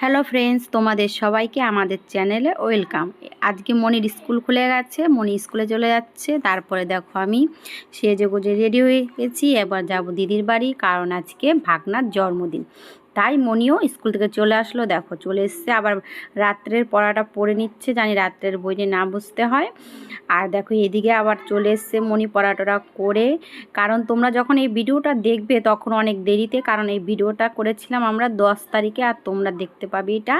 Hello friends, তোমাদের সবাইকে আমাদের চ্যানেলে ওয়েলকাম। আজকে মনির স্কুল খুলে গেছে, মনি স্কুলে চলে যাচ্ছে। তারপরে দেখো আমি সেজে গুজে রেডি হয়ে গেছি। এবার যাব দিদির বাড়ি, কারণ আজকে ভাগনার জন্মদিন। তাই মনিও স্কুল থেকে চলে আসলো। দেখো, চলে এসছে, আবার রাত্রের পড়াটা পড়ে নিচ্ছে, জানি রাত্রের বই যে না বুঝতে হয়। আর দেখো, এদিকে আবার চলে এসছে মনি পড়াটোরা করে। কারণ তোমরা যখন এই ভিডিওটা দেখবে, তখন অনেক দেরিতে, কারণ এই ভিডিওটা করেছিলাম আমরা দশ তারিখে, আর তোমরা দেখতে পাবে এটা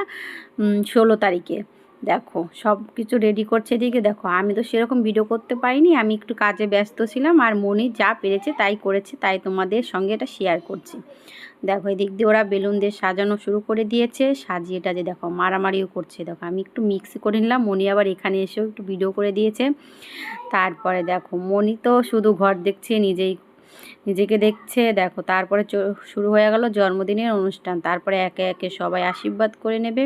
ষোলো তারিখে। দেখো, সব কিছু রেডি করছে এদিকে দেখো, আমি তো সেরকম ভিডিও করতে পারিনি, আমি একটু কাজে ব্যস্ত ছিলাম আর মনি যা পেরেছে তাই করেছে, তাই তোমাদের সঙ্গে এটা শেয়ার করছি। দেখো, এদিক দিয়ে ওরা বেলুন দিয়ে সাজানো শুরু করে দিয়েছে, সাজিয়ে টাজে দেখো, মারামারিও করছে, দেখো, আমি একটু মিক্স করে নিলাম, মনি আবার এখানে এসেও একটু ভিডিও করে দিয়েছে। তারপরে দেখো, মনি তো শুধু ঘর দেখছে, নিজেই, নিজেকে দেখছে, দেখো, তারপরে শুরু হয়ে গেল জন্মদিনের অনুষ্ঠান, তারপরে একে একে সবাই আশীর্বাদ করে নেবে।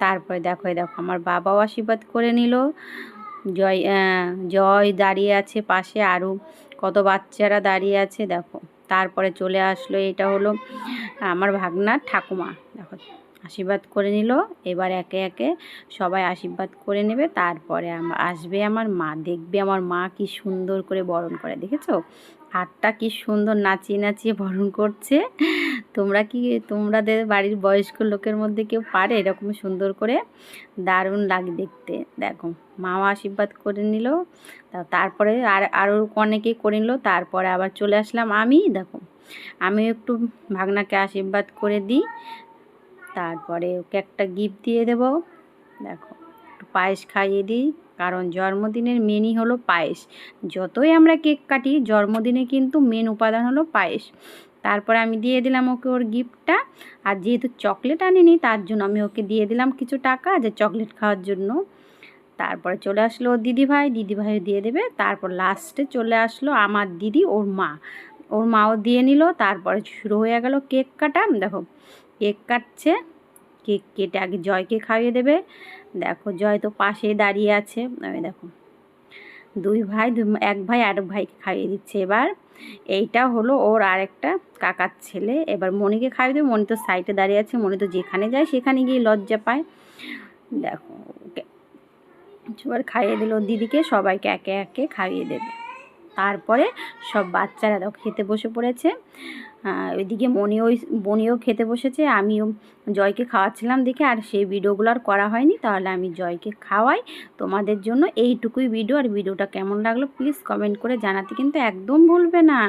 তারপরে দেখো দেখো, আমার বাবাও আশীর্বাদ করে নিল। জয় জয় দাঁড়িয়ে আছে পাশে আরও কত বাচ্চারা দাঁড়িয়ে আছে, দেখো। তারপরে চলে আসলো, এটা হলো আমার ভাগনার ঠাকুমা। দেখো আশীর্বাদ করে নিল। এবার একে একে সবাই আশীর্বাদ করে নেবে। তারপরে আসবে আমার মা। দেখবে আমার মা কি সুন্দর করে বরণ করে, দেখেছ? হাতটা কি সুন্দর নাচিয়ে নাচিয়ে বরণ করছে। তোমরা কি তোমাদের বাড়ির বয়স্ক লোকের মধ্যে কেউ পারে এরকম সুন্দর করে? দারুণ লাগে দেখতে। দেখো, মাও আশীর্বাদ করে নিল। তারপরে আর আরও অনেকেই করে নিল। তারপরে আবার চলে আসলাম আমি। দেখো আমি একটু ভাগনাকে আশীর্বাদ করে দিই। তারপরে ওকে একটা গিফট দিয়ে দেব। দেখো, একটু পায়েস খাইয়ে দিই, কারণ জন্মদিনের মেনই হলো পায়েস। যতই আমরা কেক কাটি, জন্মদিনে কিন্তু মেন উপাদান হলো পায়েস। তারপরে আমি দিয়ে দিলাম ওকে ওর গিফটটা আর যেহেতু চকলেট আনিনি, তার জন্য আমি ওকে দিয়ে দিলাম কিছু টাকা যে চকলেট খাওয়ার জন্য। তারপরে চলে আসলো ওর দিদিভাই দিদিভাই দিয়ে দেবে। তারপর লাস্টে চলে আসলো আমার দিদি, ওর মা। ওর মাও দিয়ে নিল, তারপরে শুরু হয়ে গেল কেক কাটা। দেখো কেক কাটছে। কেক কেটে আগে জয়কে খাইয়ে দেবে। দেখো, জয় তো পাশেই দাঁড়িয়ে আছে। আমি দেখো, দুই ভাই, এক ভাই আর ভাইকে খাইয়ে দিচ্ছে এবার। এইটা হলো ওর আরেকটা কাকার ছেলে। এবার মনিকে খাইয়ে দেবে। মনি তো সাইডে দাঁড়িয়ে আছে। মনি তো যেখানে যায় সেখানে গিয়ে লজ্জা পায়। দেখো, ওকে। এবার খাইয়ে দিল দিদিকে। সবাইকে একে একে খাইয়ে দেবে। তারপরে সব বাচ্চারা তো খেতে বসে পড়েছে। ওইদিকে মনিও বনিও খেতে বসেছে। আমিও জয়কে খাওয়াচ্ছিলাম দেখে, আর সেই ভিডিওগুলো আর করা হয়নি। তাহলে আমি জয়কে খাওয়াই। তোমাদের জন্য এইটুকুই ভিডিও আর ভিডিওটা কেমন লাগল প্লিজ কমেন্ট করে জানাতে কিন্তু একদম ভুলবে না।